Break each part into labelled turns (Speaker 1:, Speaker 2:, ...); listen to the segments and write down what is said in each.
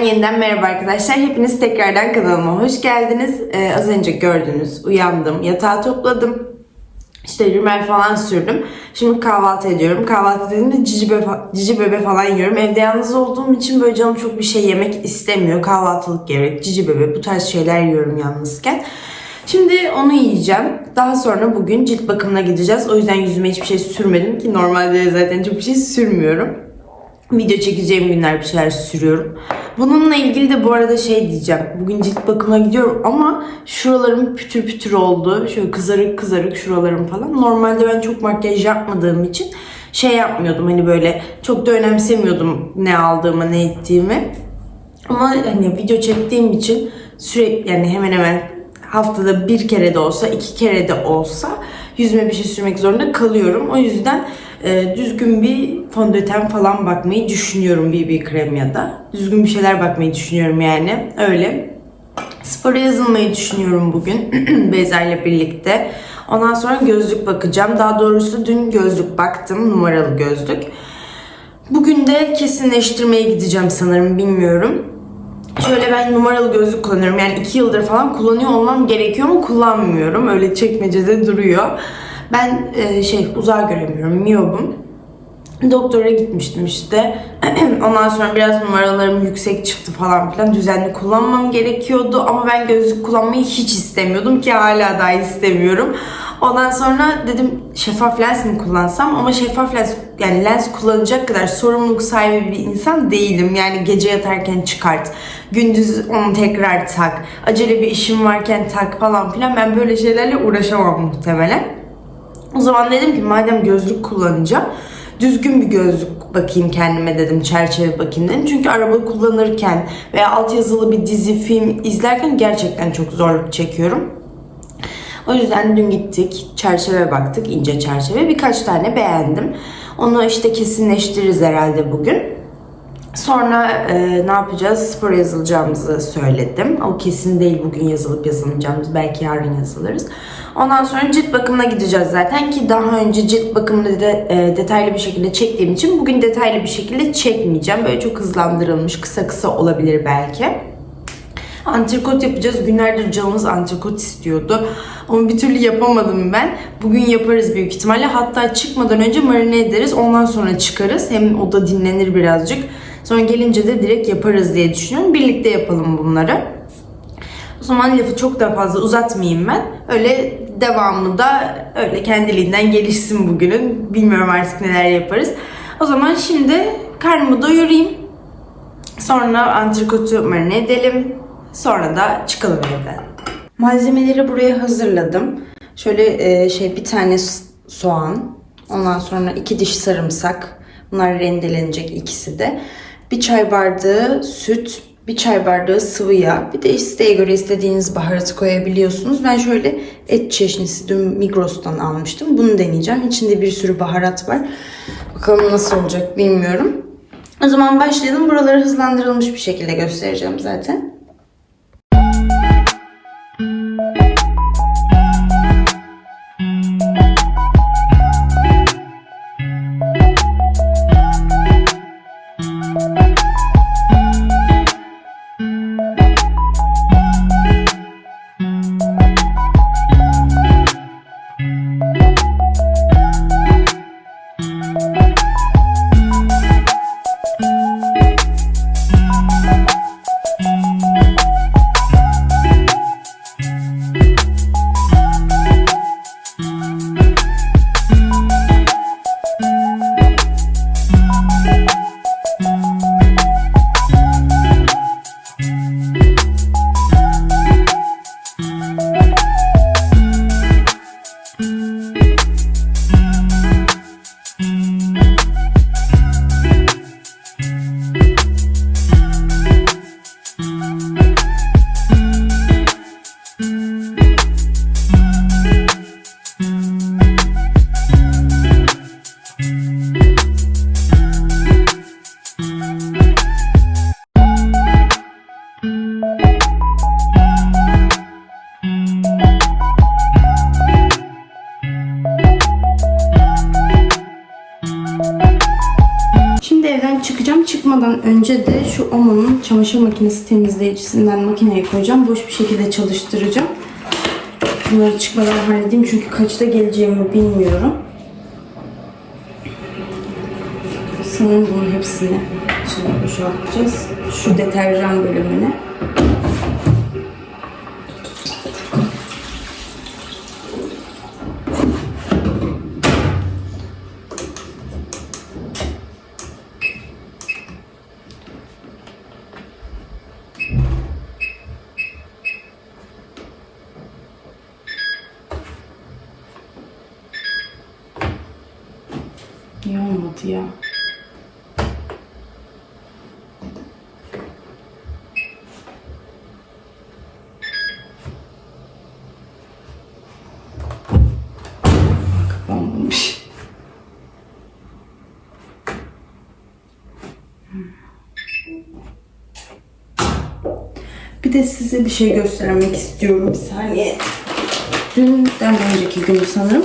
Speaker 1: Videodan yeniden merhaba arkadaşlar. Hepiniz tekrardan kanalıma hoş geldiniz. Ee, az önce gördünüz, uyandım, yatağı topladım. İşte rimel falan sürdüm. Şimdi kahvaltı ediyorum. Kahvaltı dediğimde cici bebe, cici bebe falan yiyorum. Evde yalnız olduğum için böyle canım çok bir şey yemek istemiyor. Kahvaltılık gerek, cici bebe bu tarz şeyler yiyorum yalnızken. Şimdi onu yiyeceğim. Daha sonra bugün cilt bakımına gideceğiz. O yüzden yüzüme hiçbir şey sürmedim ki normalde zaten çok bir şey sürmüyorum video çekeceğim günler bir şeyler sürüyorum. Bununla ilgili de bu arada şey diyeceğim. Bugün cilt bakımına gidiyorum ama şuralarım pütür pütür oldu. Şöyle kızarık kızarık şuralarım falan. Normalde ben çok makyaj yapmadığım için şey yapmıyordum. Hani böyle çok da önemsemiyordum ne aldığımı ne ettiğimi. Ama hani video çektiğim için sürekli yani hemen hemen haftada bir kere de olsa iki kere de olsa yüzüme bir şey sürmek zorunda kalıyorum. O yüzden e, düzgün bir fondöten falan bakmayı düşünüyorum BB krem ya da. Düzgün bir şeyler bakmayı düşünüyorum yani. Öyle. Spora yazılmayı düşünüyorum bugün Beyza ile birlikte. Ondan sonra gözlük bakacağım. Daha doğrusu dün gözlük baktım. Numaralı gözlük. Bugün de kesinleştirmeye gideceğim sanırım bilmiyorum. Şöyle ben numaralı gözlük kullanıyorum. Yani iki yıldır falan kullanıyor olmam gerekiyor ama kullanmıyorum. Öyle çekmecede duruyor. Ben e, şey uzağa göremiyorum. Miyobum. Doktora gitmiştim işte. Ondan sonra biraz numaralarım yüksek çıktı falan filan. Düzenli kullanmam gerekiyordu. Ama ben gözlük kullanmayı hiç istemiyordum ki hala da istemiyorum. Ondan sonra dedim şeffaf lens mi kullansam ama şeffaf lens yani lens kullanacak kadar sorumluluk sahibi bir insan değilim. Yani gece yatarken çıkart, gündüz onu tekrar tak, acele bir işim varken tak falan filan ben böyle şeylerle uğraşamam muhtemelen. O zaman dedim ki madem gözlük kullanacağım düzgün bir gözlük bakayım kendime dedim çerçeve bakayım dedim. Çünkü araba kullanırken veya altyazılı bir dizi film izlerken gerçekten çok zorluk çekiyorum. O yüzden dün gittik, çerçeve baktık, ince çerçeve. Birkaç tane beğendim. Onu işte kesinleştiririz herhalde bugün. Sonra e, ne yapacağız? Spor yazılacağımızı söyledim. O kesin değil bugün yazılıp yazılmayacağımız. Belki yarın yazılırız. Ondan sonra cilt bakımına gideceğiz zaten ki daha önce cilt bakımını de, e, detaylı bir şekilde çektiğim için bugün detaylı bir şekilde çekmeyeceğim. Böyle çok hızlandırılmış, kısa kısa olabilir belki. Antrikot yapacağız. Günlerdir canımız antrikot istiyordu. Ama bir türlü yapamadım ben. Bugün yaparız büyük ihtimalle. Hatta çıkmadan önce marine ederiz. Ondan sonra çıkarız. Hem o da dinlenir birazcık. Sonra gelince de direkt yaparız diye düşünüyorum. Birlikte yapalım bunları. O zaman lafı çok daha fazla uzatmayayım ben. Öyle devamlı da öyle kendiliğinden gelişsin bugünün. Bilmiyorum artık neler yaparız. O zaman şimdi karnımı doyurayım. Sonra antrikotu marine edelim. Sonra da çıkalım evden. Malzemeleri buraya hazırladım. Şöyle e, şey bir tane soğan, ondan sonra iki diş sarımsak. Bunlar rendelenecek ikisi de. Bir çay bardağı süt, bir çay bardağı sıvı yağ. Bir de isteğe göre istediğiniz baharatı koyabiliyorsunuz. Ben şöyle et çeşnisi dün Migros'tan almıştım. Bunu deneyeceğim. İçinde bir sürü baharat var. Bakalım nasıl olacak bilmiyorum. O zaman başlayalım. Buraları hızlandırılmış bir şekilde göstereceğim zaten. Çamaşır makinesi temizleyicisinden makineye koyacağım. Boş bir şekilde çalıştıracağım. Bunları çıkmadan halledeyim çünkü kaçta geleceğimi bilmiyorum. Sanırım bunun hepsini şimdi boşaltacağız. Şu deterjan bölümüne. Bir de size bir şey göstermek istiyorum. Bir saniye. Dünden önceki gün sanırım.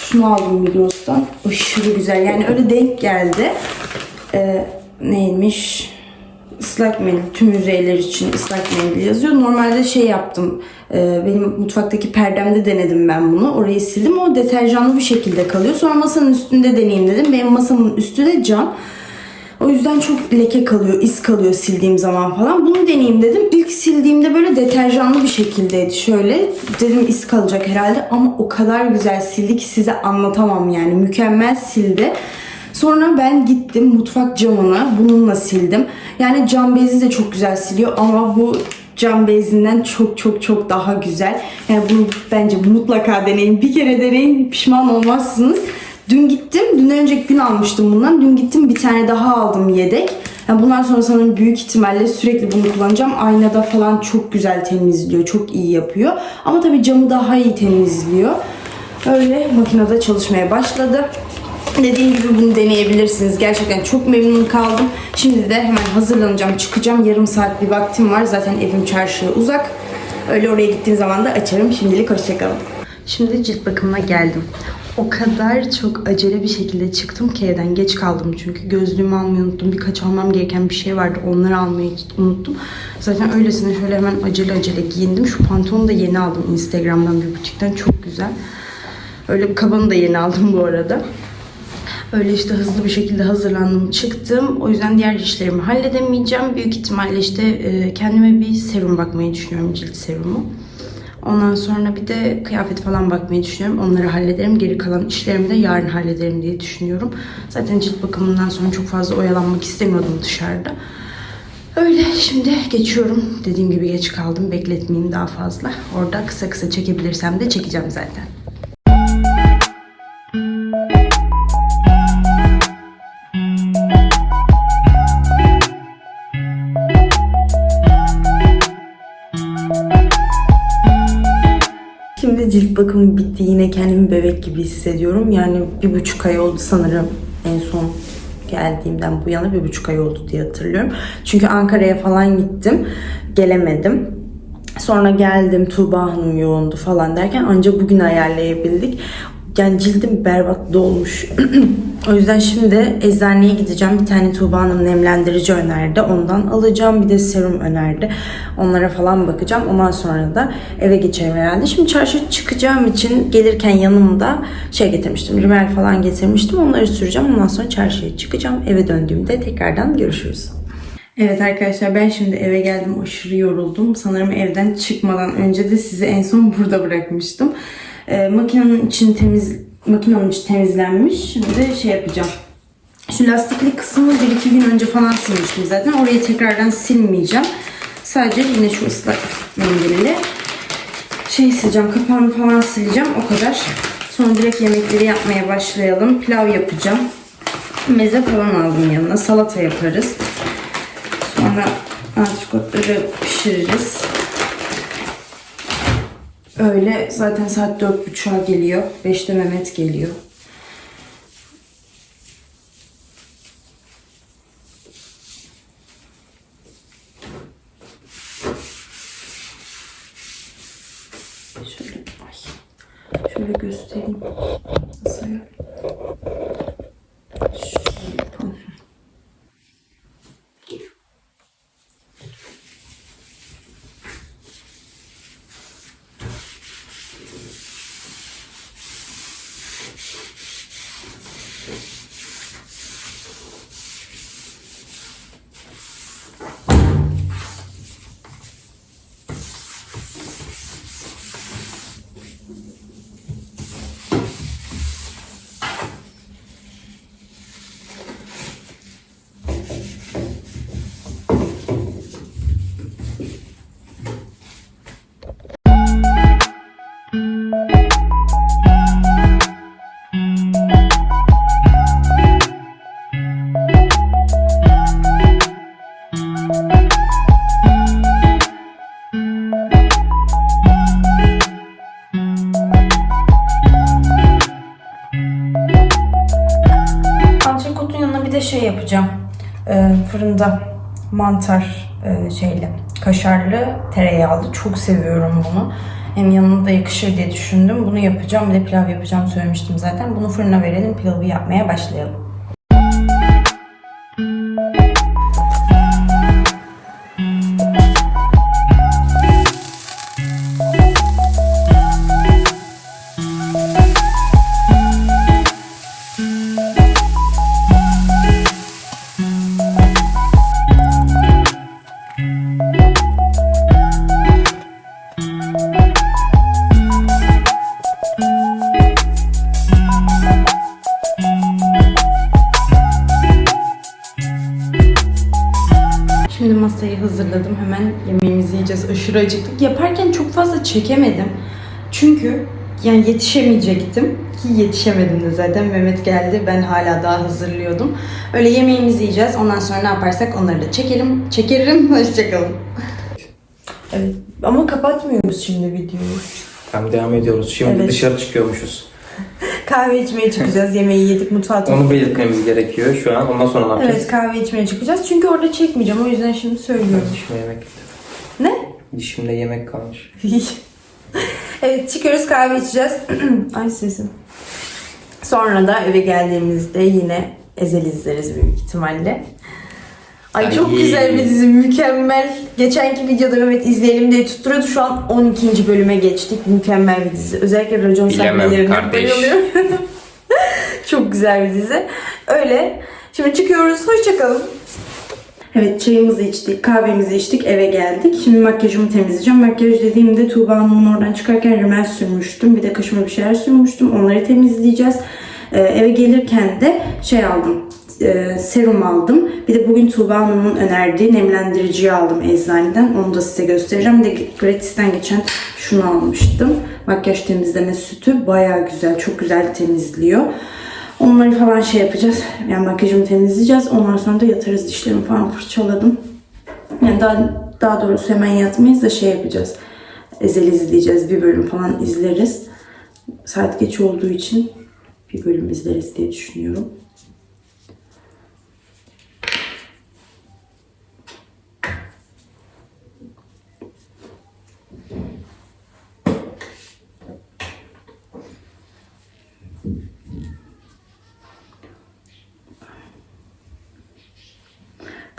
Speaker 1: Şunu aldım Migros'tan. Aşırı güzel. Yani öyle denk geldi. Ee, neymiş? Islak mendil. Tüm yüzeyler için ıslak mendil yazıyor. Normalde şey yaptım. e, benim mutfaktaki perdemde denedim ben bunu. Orayı sildim. O deterjanlı bir şekilde kalıyor. Sonra masanın üstünde deneyeyim dedim. Benim masamın üstü de cam. O yüzden çok leke kalıyor, iz kalıyor sildiğim zaman falan. Bunu deneyeyim dedim. İlk sildiğimde böyle deterjanlı bir şekildeydi. Şöyle dedim iz kalacak herhalde ama o kadar güzel sildi ki size anlatamam yani. Mükemmel sildi. Sonra ben gittim mutfak camını bununla sildim. Yani cam bezi de çok güzel siliyor ama bu cam bezinden çok çok çok daha güzel. Yani bunu bence mutlaka deneyin. Bir kere deneyin pişman olmazsınız. Dün gittim. Dün önceki gün almıştım bundan. Dün gittim bir tane daha aldım yedek. Yani bundan sonra sanırım büyük ihtimalle sürekli bunu kullanacağım. Aynada falan çok güzel temizliyor. Çok iyi yapıyor. Ama tabii camı daha iyi temizliyor. Öyle makinede çalışmaya başladı. Dediğim gibi bunu deneyebilirsiniz. Gerçekten çok memnun kaldım. Şimdi de hemen hazırlanacağım, çıkacağım. Yarım saat bir vaktim var. Zaten evim çarşıya uzak. Öyle oraya gittiğim zaman da açarım. Şimdilik hoşçakalın. Şimdi cilt bakımına geldim. O kadar çok acele bir şekilde çıktım ki evden geç kaldım çünkü gözlüğümü almayı unuttum. Birkaç almam gereken bir şey vardı. Onları almayı unuttum. Zaten öylesine şöyle hemen acele acele giyindim. Şu pantolonu da yeni aldım Instagram'dan bir butikten. Çok güzel. Öyle bir kabanı da yeni aldım bu arada. Öyle işte hızlı bir şekilde hazırlandım, çıktım. O yüzden diğer işlerimi halledemeyeceğim. Büyük ihtimalle işte kendime bir serum bakmayı düşünüyorum, cilt serumu. Ondan sonra bir de kıyafet falan bakmayı düşünüyorum. Onları hallederim. Geri kalan işlerimi de yarın hallederim diye düşünüyorum. Zaten cilt bakımından sonra çok fazla oyalanmak istemiyordum dışarıda. Öyle şimdi geçiyorum. Dediğim gibi geç kaldım. Bekletmeyeyim daha fazla. Orada kısa kısa çekebilirsem de çekeceğim zaten. Bakımı bitti. Yine kendimi bebek gibi hissediyorum. Yani bir buçuk ay oldu sanırım en son geldiğimden bu yana bir buçuk ay oldu diye hatırlıyorum. Çünkü Ankara'ya falan gittim. Gelemedim. Sonra geldim Tuğba Hanım yoğundu falan derken ancak bugün ayarlayabildik. Yani cildim berbat dolmuş. o yüzden şimdi eczaneye gideceğim. Bir tane Tuğba Hanım nemlendirici önerdi. Ondan alacağım. Bir de serum önerdi. Onlara falan bakacağım. Ondan sonra da eve geçerim herhalde. Şimdi çarşı çıkacağım için gelirken yanımda şey getirmiştim. Rimel falan getirmiştim. Onları süreceğim. Ondan sonra çarşıya çıkacağım. Eve döndüğümde tekrardan görüşürüz. Evet arkadaşlar ben şimdi eve geldim aşırı yoruldum. Sanırım evden çıkmadan önce de sizi en son burada bırakmıştım. Ee, makinenin için temiz makinenin içi temizlenmiş. Şimdi şey yapacağım. Şu lastikli kısmını bir iki gün önce falan silmiştim zaten. Orayı tekrardan silmeyeceğim. Sadece yine şu ıslak mendille şey sileceğim. Kapağını falan sileceğim. O kadar. Sonra direkt yemekleri yapmaya başlayalım. Pilav yapacağım. Meze falan aldım yanına. Salata yaparız. Sonra antrikotları pişiririz. Öyle zaten saat dört buçuğa geliyor. Beşte Mehmet geliyor. Şey yapacağım. Ee, fırında mantar e, şeyle kaşarlı tereyağlı. Çok seviyorum bunu. Hem yanına da yakışır diye düşündüm. Bunu yapacağım. Bir de pilav yapacağım söylemiştim zaten. Bunu fırına verelim. Pilavı yapmaya başlayalım. Hazırladım. Hemen yemeğimizi yiyeceğiz. Aşırı acıktık. Yaparken çok fazla çekemedim. Çünkü yani yetişemeyecektim. Ki yetişemedim de zaten. Mehmet geldi. Ben hala daha hazırlıyordum. Öyle yemeğimizi yiyeceğiz. Ondan sonra ne yaparsak onları da çekelim. Çekerim. Hoşçakalın. Evet. Ama kapatmıyoruz şimdi videoyu.
Speaker 2: Tamam devam ediyoruz. Şimdi
Speaker 1: Evet.
Speaker 2: dışarı çıkıyormuşuz.
Speaker 1: Kahve içmeye çıkacağız. Yemeği yedik. Mutfağa
Speaker 2: Onu belirtmemiz gerekiyor şu an. Ondan sonra ne yapacağız?
Speaker 1: Evet kahve içmeye çıkacağız. Çünkü orada çekmeyeceğim. O yüzden şimdi söylüyorum.
Speaker 2: Dişimde yemek.
Speaker 1: Ne?
Speaker 2: Dişimde yemek kalmış.
Speaker 1: evet çıkıyoruz kahve içeceğiz. Ay sesim. Sonra da eve geldiğimizde yine Ezel izleriz büyük ihtimalle. Ay
Speaker 2: Ay.
Speaker 1: çok güzel bir dizi, mükemmel. Geçenki videoda Mehmet izleyelim diye tutturuyordu. Şu an 12. bölüme geçtik. Mükemmel bir dizi. Özellikle racon sahnelerine bayılıyorum. çok güzel bir dizi. Öyle. Şimdi çıkıyoruz. Hoşçakalın. Evet çayımızı içtik, kahvemizi içtik, eve geldik. Şimdi makyajımı temizleyeceğim. Makyaj dediğimde Tuğba Hanım'ın oradan çıkarken rimel sürmüştüm. Bir de kaşıma bir şeyler sürmüştüm. Onları temizleyeceğiz. Ee, eve gelirken de şey aldım. E, serum aldım. Bir de bugün Tuğba Hanım'ın önerdiği nemlendiriciyi aldım eczaneden. Onu da size göstereceğim. Bir de Gratis'ten geçen şunu almıştım. Makyaj temizleme sütü. Baya güzel. Çok güzel temizliyor. Onları falan şey yapacağız. Yani makyajımı temizleyeceğiz. Ondan sonra da yatarız. Dişlerimi falan fırçaladım. Yani daha, daha doğrusu hemen yatmayız da şey yapacağız. Ezel izleyeceğiz. Bir bölüm falan izleriz. Saat geç olduğu için bir bölüm izleriz diye düşünüyorum.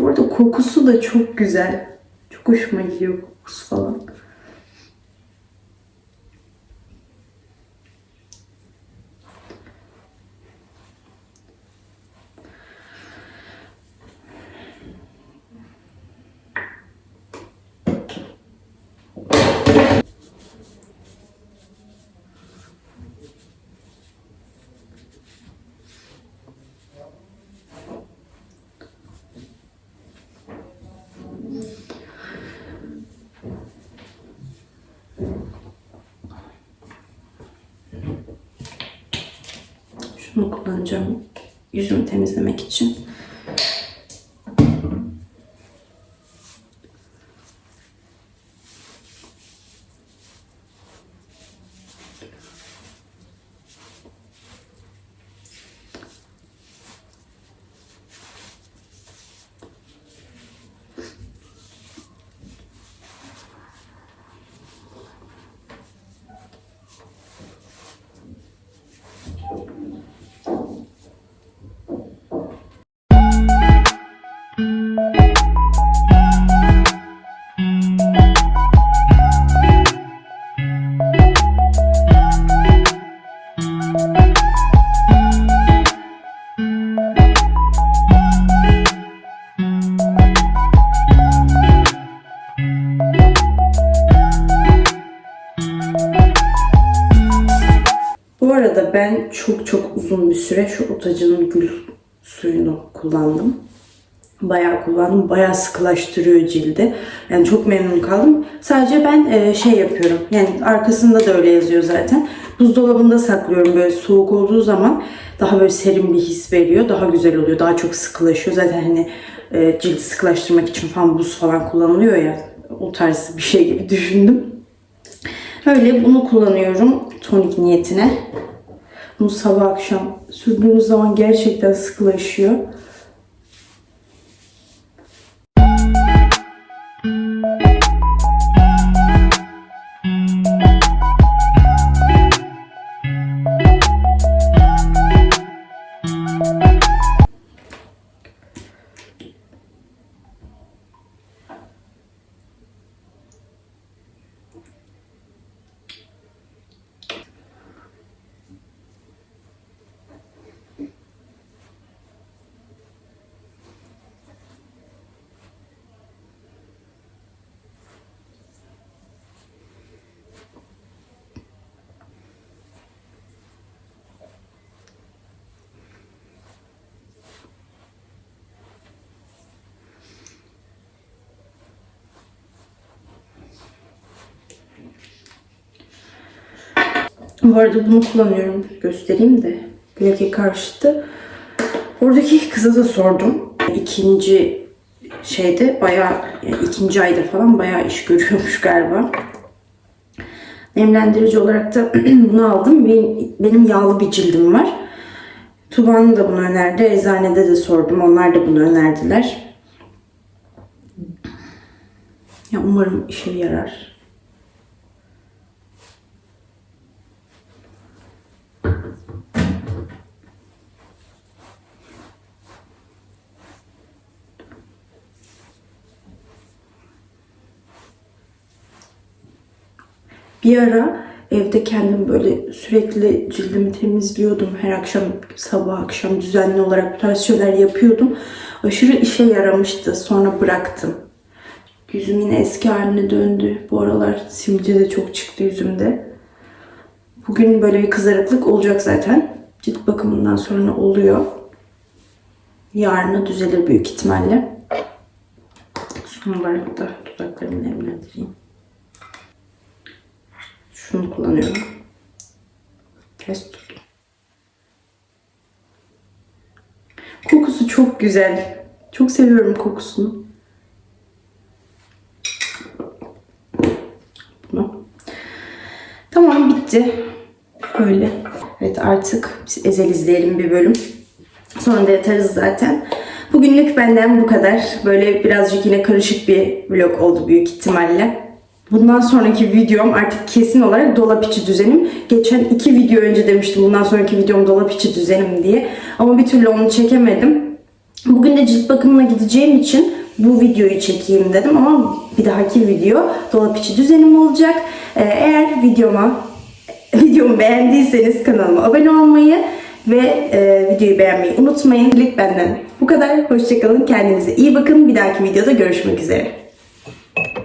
Speaker 1: Bu arada kokusu da çok güzel. Çok hoşuma gidiyor kokusu falan. Şunu kullanacağım yüzümü temizlemek için. Arada ben çok çok uzun bir süre şu Utacı'nın gül suyunu kullandım. Bayağı kullandım. Bayağı sıkılaştırıyor cildi. Yani çok memnun kaldım. Sadece ben e, şey yapıyorum. Yani arkasında da öyle yazıyor zaten. Buzdolabında saklıyorum böyle soğuk olduğu zaman daha böyle serin bir his veriyor. Daha güzel oluyor. Daha çok sıkılaşıyor. Zaten hani e, cildi sıkılaştırmak için falan buz falan kullanılıyor ya. O tarz bir şey gibi düşündüm. Öyle bunu kullanıyorum tonik niyetine. Bunu sabah akşam sürdüğünüz zaman gerçekten sıkılaşıyor. Bu arada bunu kullanıyorum. Göstereyim de. Leke karşıtı. Oradaki kıza da sordum. İkinci şeyde bayağı yani ikinci ayda falan bayağı iş görüyormuş galiba. Nemlendirici olarak da bunu aldım. Benim, benim yağlı bir cildim var. Tuba'nın da bunu önerdi. Eczanede de sordum. Onlar da bunu önerdiler. Ya umarım işe yarar. Bir ara evde kendim böyle sürekli cildimi temizliyordum. Her akşam, sabah akşam düzenli olarak bu tarz şeyler yapıyordum. Aşırı işe yaramıştı. Sonra bıraktım. Yüzüm yine eski haline döndü. Bu aralar sivilce de çok çıktı yüzümde. Bugün böyle bir kızarıklık olacak zaten. Cilt bakımından sonra oluyor. Yarına düzelir büyük ihtimalle. Son olarak da dudaklarımı nemlendireyim. Şunu kullanıyorum. Test tut. Kokusu çok güzel. Çok seviyorum kokusunu. Bunu. Tamam bitti. Böyle. Evet artık biz Ezel izleyelim bir bölüm. Sonra da yatarız zaten. Bugünlük benden bu kadar. Böyle birazcık yine karışık bir vlog oldu büyük ihtimalle. Bundan sonraki videom artık kesin olarak dolap içi düzenim. Geçen iki video önce demiştim bundan sonraki videom dolap içi düzenim diye. Ama bir türlü onu çekemedim. Bugün de cilt bakımına gideceğim için bu videoyu çekeyim dedim ama bir dahaki video dolap içi düzenim olacak. Ee, Eğer videoma videomu beğendiyseniz kanalıma abone olmayı ve e, videoyu beğenmeyi unutmayın. Şimdilik benden bu kadar. Hoşçakalın. Kendinize iyi bakın. Bir dahaki videoda görüşmek üzere.